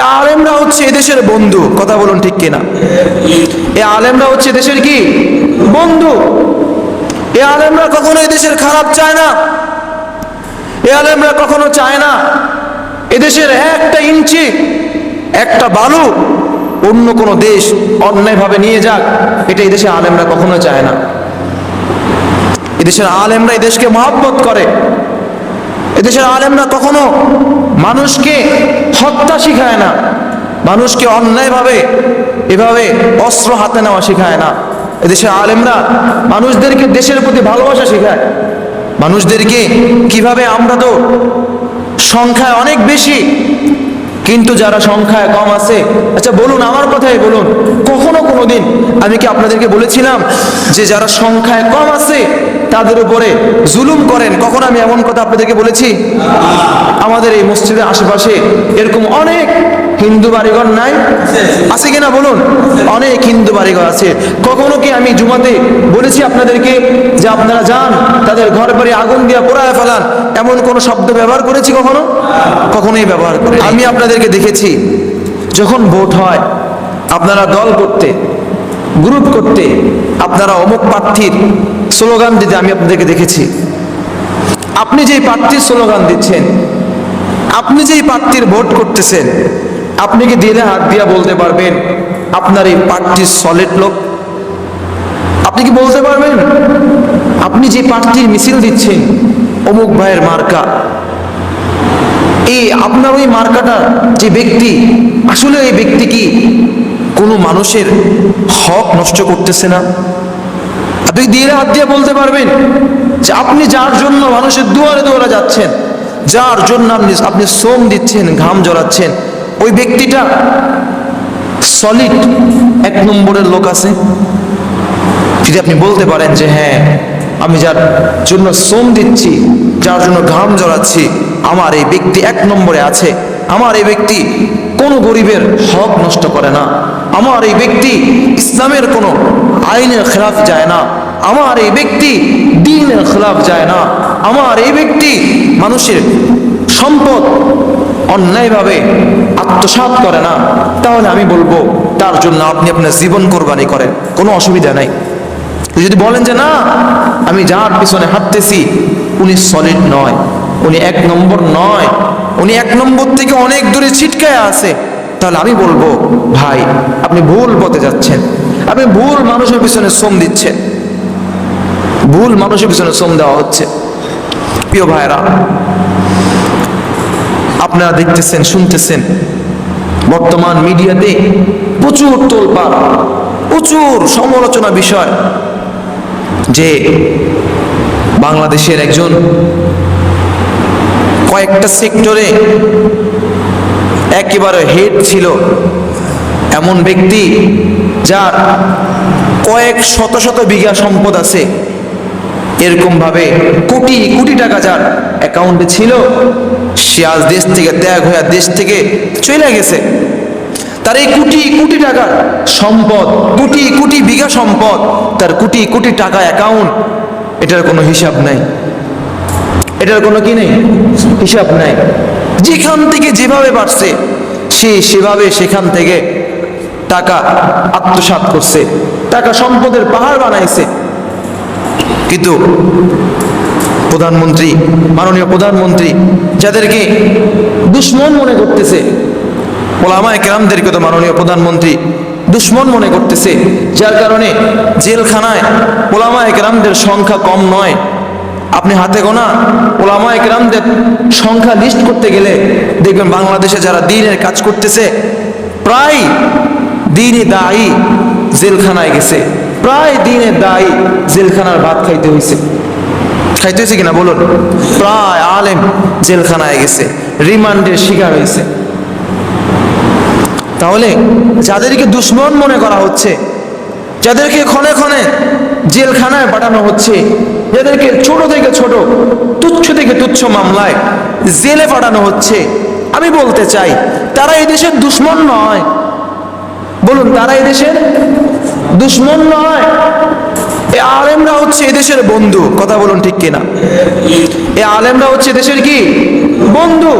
এ আলেমরা হচ্ছে এদেশের বন্ধু, কথা বলুন ঠিক কিনা? এ আলেমরা হচ্ছে দেশের কি? বন্ধু। এ আলেমরা কখনো এদেশের খারাপ চায় না। এ আলেমরা কখনো চায় না এদেশের একটা ইঞ্চি, একটা বালু অন্য কোনো দেশ অন্যায়ভাবে নিয়ে যাক, এটা এদেশে আলেমরা কখনো চায় না। এদেশের আলেমরা এদেশকে মহাব্বত করে। এদেশের আলেমরা কখনো মানুষকে হত্যা শিখায় না, মানুষকে অন্যায়ভাবে, এভাবে অস্ত্র হাতে নেওয়া শেখায় না। এদেশের আলেমরা মানুষদেরকে দেশের প্রতি ভালোবাসা শেখায়। মানুষদেরকে কীভাবে আমরা তো সংখ্যায় অনেক বেশি, কিন্তু যারা সংখ্যায় কম আছে আচ্ছা বলুন আমার কথাই বলুন, কখনো কোনো দিন আমি কি আপনাদেরকে বলেছিলাম যে যারা সংখ্যায় কম আছে তাদের উপরে জুলুম করেন। কখন আমি এমন কথা আপনাদেরকে বলেছি? আমাদের এই মসজিদের আশেপাশে এরকম অনেক হিন্দু বাড়িঘর নাই? আছে কিনা বলুন? অনেক হিন্দু বাড়িঘর আছে। কখনো কি আমি জুমাতে বলেছি আপনাদেরকে যে আপনারা যান, তাদের ঘর বাড়ি আগুন দিয়ে পোড়ায় ফেলান? এমন কোন শব্দ ব্যবহার করেছি কখনো? কখনোই ব্যবহার করে আমি আপনাদেরকে দেখেছি, যখন ভোট হয়, আপনারা দল করতে, গ্রুপ করতে, আপনারা অমুক প্রার্থীর স্লোগান দিতে আমি আপনাদেরকে দেখেছি। আপনি যেই প্রার্থীর স্লোগান দিচ্ছেন, আপনি যেই প্রার্থীর ভোট করতেছেন, আপনি কি দিলে হাত দিয়া বলতে পারবেন, আপনার এই প্রার্থীর সলিড লোক? আপনি কি বলতে পারবেন? আপনি যে প্রার্থীর মিছিল দিচ্ছেন, অমুক ভাইয়ের মার্কা। এই আপনার ওই মার্কাটা যে ব্যক্তি, আসলে এই ব্যক্তি কি কোনো মানুষের হক নষ্ট করতেছে না? আপনি দিয়ে হাত দিয়ে বলতে পারবেন যে আপনি যার জন্য মানুষের দুয়ারে দুয়ারে যাচ্ছেন, যার জন্য আপনি আপনি শ্রম দিচ্ছেন, ঘাম জড়াচ্ছেন, ওই ব্যক্তিটা সলিড এক নম্বরের লোক আছে। যদি আপনি বলতে পারেন যে হ্যাঁ আমি যার জন্য শ্রম দিচ্ছি, যার জন্য ঘাম জড়াচ্ছি, আমার এই ব্যক্তি এক নম্বরে আছে, আমার এই ব্যক্তি কোনো গরিবের হক নষ্ট করে না, আমার এই ব্যক্তি ইসলামের কোনো আইনের খেলাফ যায় না আমার এই ব্যক্তি দিনের খেলাফ যায় না। আমার এই ব্যক্তি মানুষের সম্পদ অন্যায়ভাবে আত্মসাৎ করে না। তাহলে আমি বলব, তার জন্য আপনি আপনার জীবন কোরবানি করেন। কোনো অসুবিধা নাই। যদি বলেন যে, না, আমি যার পিছনে হাঁটতেছি, উনি সলিড নয়, উনি এক নম্বর নয়, উনি এক নম্বর থেকে অনেক দূরে ছিটকায় আছে, তাহলে আমি বলব, ভাই, আপনি ভুল পথে যাচ্ছেন। আপনি ভুল মানুষের পিছনে শ্রম দিচ্ছেন। ভুল মানুষের পিছনে শ্রম দেওয়া হচ্ছে। প্রিয় ভাইরা আপনারা দেখতেছেন, শুনতেছেন, বর্তমান মিডিয়াতে প্রচুর তোলপাড়, প্রচুর সমালোচনা বিষয় যে বাংলাদেশের একজন কয়েকটা সেক্টরে একেবারে হেড ছিল এমন ব্যক্তি যার কয়েক শত শত বিঘা সম্পদ আছে। এরকম ভাবে কোটি কোটি টাকা যার অ্যাকাউন্টে ছিল, সে আজ দেশ থেকে ত্যাগ হয়ে দেশ থেকে চলে গেছে। তার এই কোটি কোটি টাকার সম্পদ, কোটি কোটি বিঘা সম্পদ, তার কোটি কোটি টাকা অ্যাকাউন্ট এটার কোনো হিসাব নাই। এটার কোনো কি নেই? হিসাব নাই। যেখান থেকে যেভাবে বাড়ছে, সে সেভাবে সেখান থেকে টাকা আত্মসাৎ করছে, টাকা সম্পদের পাহাড় বানাইছে। কিন্তু প্রধানমন্ত্রী, মাননীয় প্রধানমন্ত্রী যাদেরকে দুশ্মন মনে করতেছে ওলামা একরামদেরকে তো মাননীয় প্রধানমন্ত্রী দুশ্মন মনে করতেছে, যার কারণে জেলখানায় ওলামা একরামদের সংখ্যা কম নয়। আপনি হাতে গোনা ওলামা একরামদের সংখ্যা লিস্ট করতে গেলে দেখবেন বাংলাদেশে যারা দিনের কাজ করতেছে, প্রায় দিনই দায়ী জেলখানায় গেছে। প্রায় দিনে দায়ী জেলখানার ভাত খাইতে হয়েছে খাইতে হয়েছে কিনা বলুন? প্রায় আলেম জেলখানায় গেছে, রিমান্ডের শিকার হয়েছে তাহলে যাদেরকে দুশ্মন মনে করা হচ্ছে, যাদেরকে ক্ষণে ক্ষণে জেলখানায় পাঠানো হচ্ছে, যাদেরকে ছোট থেকে ছোট, তুচ্ছ থেকে তুচ্ছ মামলায় জেলে পাঠানো হচ্ছে, আমি বলতে চাই, তারা এই দেশের দুশ্মন নয়। বলুন, তারা এই দেশের দুশ্মন নয়। এ আলেমরা হচ্ছে এদেশের বন্ধু। কথা বলুন ঠিক কিনা? এ আলেমরা হচ্ছে দেশের কি? বন্ধু।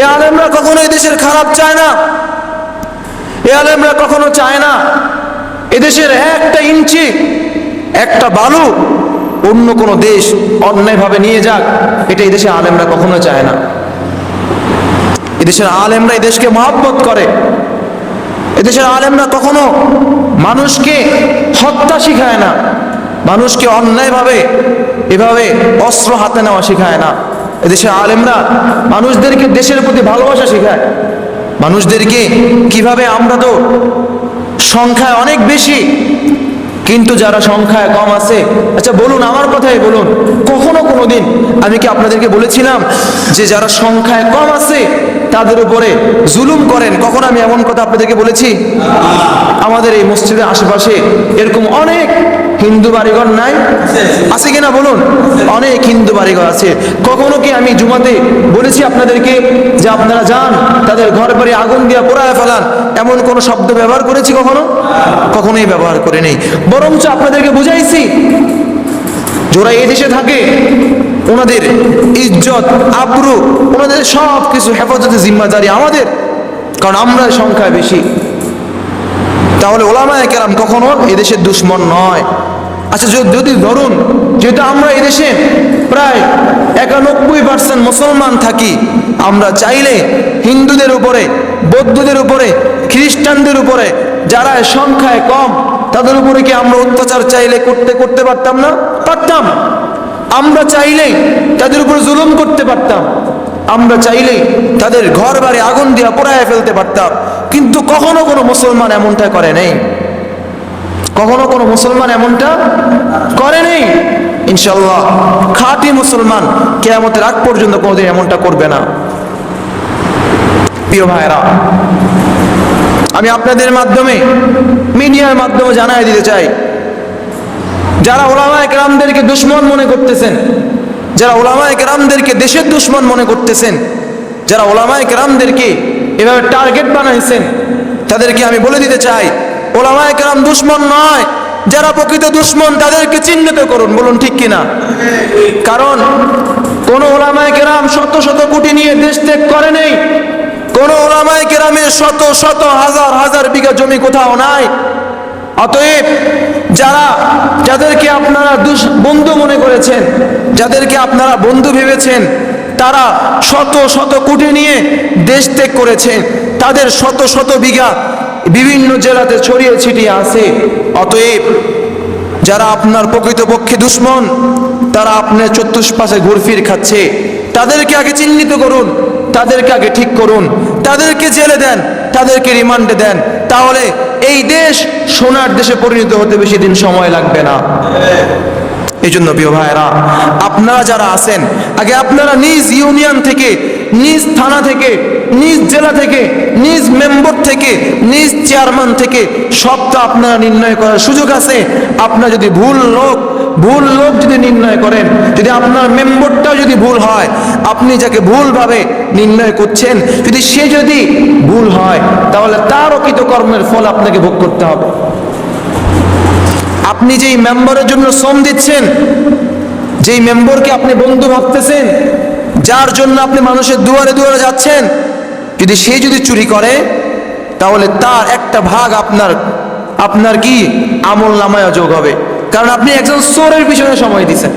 এ আলেমরা কখনো এই দেশের খারাপ চায় না। এ আলেমরা কখনো চায় না এদেশের একটা ইঞ্চি, একটা বালু অন্য কোনো দেশ অন্যায়ভাবে নিয়ে যাক, এটা এই দেশে আলেমরা কখনো চায় না। এদেশের আলেমরা এই দেশকে মহাব্বত করে। এদেশের আলেমরা কখনো মানুষকে হত্যা শিখায় না। মানুষকে অন্যায়ভাবে, এভাবে অস্ত্র হাতে নেওয়া শেখায় না। এদেশের আলেমরা মানুষদেরকে দেশের প্রতি ভালোবাসা শেখায়। মানুষদেরকে কীভাবে আমরা তো সংখ্যায় অনেক বেশি, কিন্তু যারা সংখ্যায় কম আছে আচ্ছা বলুন, আমার কথাই বলুন, কখনো কোনো দিন আমি কি আপনাদেরকে বলেছিলাম যে যারা সংখ্যায় কম আছে তাদের উপরে জুলুম করেন। কখন আমি এমন কথা আপনাদেরকে বলেছি? আমাদের এই মসজিদের আশেপাশে এরকম অনেক হিন্দু বাড়িঘর নাই? আছে কিনা বলুন? অনেক হিন্দু বাড়িঘর আছে। কখনো কি আমি জুমাতে বলেছি আপনাদেরকে যে আপনারা যান, তাদের ঘর বাড়ি আগুন দিয়ে পোড়ায় ফেলান? এমন কোনো শব্দ ব্যবহার করেছি কখনো? কখনোই ব্যবহার করে নেই বরঞ্চ আপনাদেরকে বুঝাইছি, যারা এই দেশে থাকে ওনাদের ইজ্জত, আব্রু, ওনাদের সব কিছু হেফাজতের জিম্মাদারি আমাদের। কারণ আমরা সংখ্যায় বেশি। তাহলে ওলামায় কেরাম কখনো এদেশের দুশ্মন নয়। আচ্ছা যদি- যদি ধরুন, যেহেতু আমরা এদেশে প্রায় একানব্বই পার্সেন্ট মুসলমান থাকি, আমরা চাইলে হিন্দুদের উপরে, বৌদ্ধদের উপরে, খ্রিস্টানদের উপরে, যারা সংখ্যায় কম, তাদের উপরে কি আমরা অত্যাচার চাইলে করতে করতে পারতাম না? পারতাম। আমরা চাইলে তাদের উপর জুলুম করতে পারতাম। আমরা চাইলে তাদের ঘর বাড়ি আগুন দিয়ে পোড়ায় ফেলতে পারতাম। কিন্তু কখনো কোনো মুসলমান এমনটা করে নেই। কখনো কোনো মুসলমান এমনটা করে নেই। ইনশাল্লাহ খাঁটি মুসলমান কেয়ামতের আগ পর্যন্ত কোনোদিন এমনটা করবে না। প্রিয় ভাইরা আমি আপনাদের মাধ্যমে, মিডিয়ার মাধ্যমে জানাই দিতে চাই যারা ওলামায় কেরামদেরকে দুশ্মন মনে করতেছেন, যারা ওলামায় কেরামদেরকে দেশের দুশ্মন মনে করতেছেন, যারা ওলামায় কেরামদেরকে এভাবে টার্গেট বানাইছেন, তাদেরকে আমি বলে দিতে চাই, ওলামায় কেরাম দুশ্মন নয়, যারা প্রকৃত দুশ্মন তাদেরকে চিহ্নিত করুন, বলুন ঠিক কিনা? কারণ কোন ওলামায় কেরাম শত শত কোটি নিয়ে দেশ ত্যাগ করে নেই, কোন ওলামায় কেরামের শত শত হাজার হাজার বিঘা জমি কোথাও নাই অতএব যারা, যাদেরকে আপনারা দুস- বন্ধু মনে করেছেন, যাদেরকে আপনারা বন্ধু ভেবেছেন, তারা শত শত কোটি নিয়ে দেশ ত্যাগ করেছেন, তাদের শত শত বিঘা বিভিন্ন জেলাতে ছড়িয়ে ছিটিয়ে আছে। অতএব যারা আপনার প্রকৃতপক্ষে দুশ্মন, তারা আপনার চতুষ্পাশে ঘুরফির খাচ্ছে। তাদেরকে আগে চিহ্নিত করুন, তাদেরকে আগে ঠিক করুন। তাদেরকে জেলে দেন, তাদেরকে রিমান্ডে দেন। তাহলে এই দেশ সোনার দেশে পরিণত হতে বেশি দিন সময় লাগবে না। এই জন্য প্রিয় ভাইয়েরা, আপনারা যারা আছেন, আগে আপনারা নিজ ইউনিয়ন থেকে, নিজ থানা থেকে, নিজ জেলা থেকে, নিজ মেম্বার থেকে, নিজ চেয়ারম্যান থেকে সবটা আপনারা নির্ণয় করার সুযোগ আছে। আপনার যদি ভুল লোক ভুল লোক যদি নির্ণয় করেন, যদি আপনার মেম্বরটাও যদি ভুল হয়, আপনি যাকে ভুলভাবে নির্ণয় করছেন, যদি সে যদি ভুল হয়, তাহলে তারও কৃতকর্মের ফল আপনাকে ভোগ করতে হবে। আপনি যেই মেম্বারের জন্য শ্রম দিচ্ছেন, যেই মেম্বরকে আপনি বন্ধু ভাবতেছেন, যার জন্য আপনি মানুষের দুয়ারে দুয়ারে যাচ্ছেন, যদি সে যদি চুরি করে, তাহলে তার একটা ভাগ আপনার আপনার কি? আমল নামায় যোগ হবে। কারণ আপনি একজন চোরের পিছনে সময় দিচ্ছেন।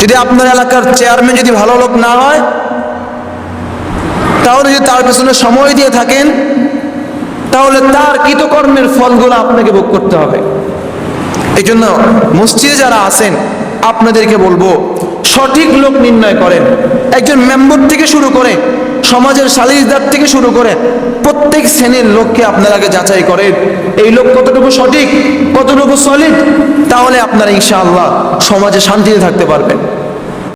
যদি আপনার এলাকার চেয়ারম্যান যদি ভালো লোক না হয়, তাহলে যদি তার পেছনে সময় দিয়ে থাকেন, তাহলে তার কৃতকর্মের ফলগুলো আপনাকে ভোগ করতে হবে। এই জন্য মসজিদে যারা আছেন, আপনাদেরকে বলব, সঠিক লোক নির্ণয় করেন। একজন মেম্বার থেকে শুরু করে সমাজের সালিশদার থেকে শুরু করে প্রত্যেক শ্রেণির লোককে আপনারা আগে যাচাই করেন। এই লোক কতটুকু সঠিক, কতটুকু সলিড তাহলে আপনারা ইনশাআল্লাহ সমাজে শান্তিতে থাকতে পারবেন।